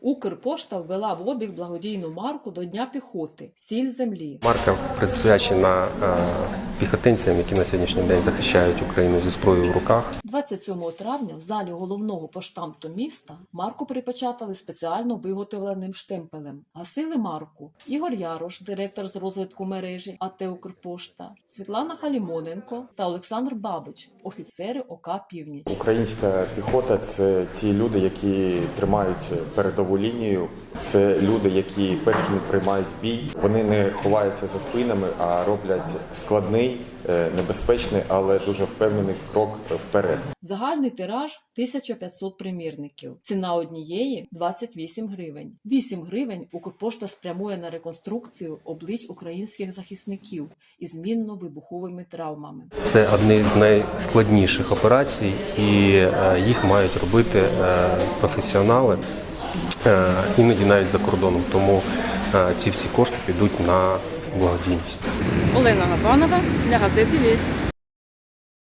Укрпошта ввела в обіг благодійну марку до Дня піхоти Сіль землі. Марка присвячена е, піхотинцям, які на сьогоднішній день захищають Україну зі зброєю в руках. 27 травня в залі головного поштамту міста марку припечатали спеціально виготовленим штемпелем. Гасили марку Ігор Ярош, директор з розвитку мережі АТ Укрпошта, Світлана Халімоненко та Олександр Бабич, офіцери ОК Північ. Українська піхота це ті люди, які тримають передову лінію. Це люди, які першими приймають бій. Вони не ховаються за спинами, а роблять складний, е, небезпечний, але дуже впевнений крок вперед. Загальний тираж 1500 примірників. Ціна однієї 28 гривень. 8 гривень Укрпошта спрямує на реконструкцію облич українських захисників із мінно-вибуховими травмами. Це одні з найскладніших операцій, і е, їх мають робити е, професіонали, іноді навіть за кордоном. Тому е, ці всі кошти підуть на благодійність. Олена Габанова для газети Вість.